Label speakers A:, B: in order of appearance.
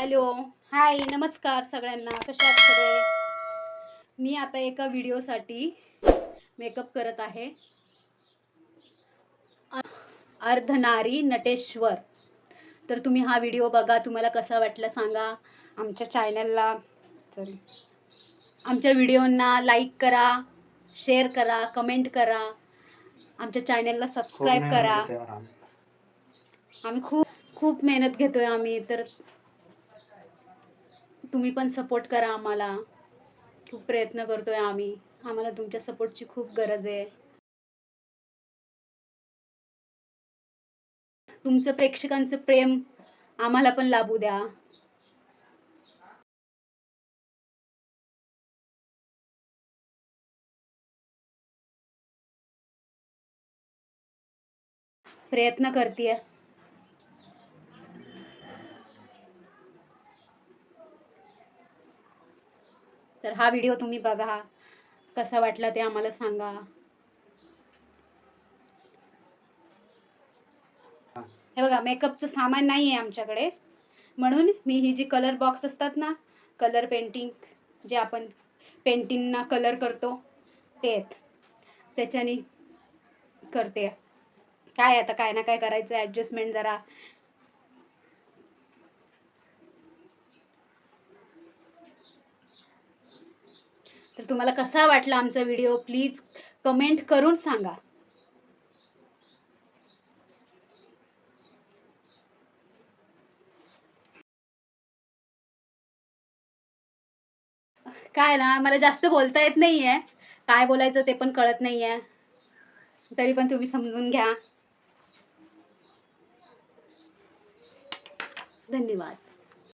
A: Hello. हाय नमस्कार सगळ्यांना. कशा सगळे? मी आता एका व्हिडिओसाठी मेकअप करत आहे. अर्धनारी नटेश्वर. तर तुम्ही हा व्हिडिओ बघा. तुम्हाला कसा वाटला सांगा. आमच्या चॅनलला सॉरी. आमच्या व्हिडिओंना लाईक करा शेअर करा कमेंट करा. आमच्या चॅनलला सबस्क्राईब करा. आम्ही खूप खूप मेहनत घेतोय आम्ही. तर तुम्ही पण सपोर्ट करा आम्हाला. खूप प्रयत्न करतोय आम्ही. आम्हाला तुमच्या सपोर्टची खूप गरज आहे. तुमचं प्रेक्षकांचं प्रेम आम्हाला पण लाभू द्या. प्रयत्न करते तर हा व्हिडिओ तुम्ही बघा. कसा वाटला ते आम्हाला सांगा. हे बघा मेकअपचं सामान नाही आहे आमच्याकडे. म्हणून मी ही जी कलर बॉक्स असतात ना कलर पेंटिंग जे आपण पेंटिंगना कलर करतो ते आहेत. त्याच्याने करते. काय आता? काय ना काय करायचं ॲडजस्टमेंट जरा तर तुम्हाला कसा वाटला आमचा व्हिडिओ? प्लीज कमेंट करून सांगा. काय ना मला जास्त बोलता येत नाही आहे काय बोलायचं ते पण कळत नाही आहे तरी पण तुम्ही समजून घ्या. धन्यवाद.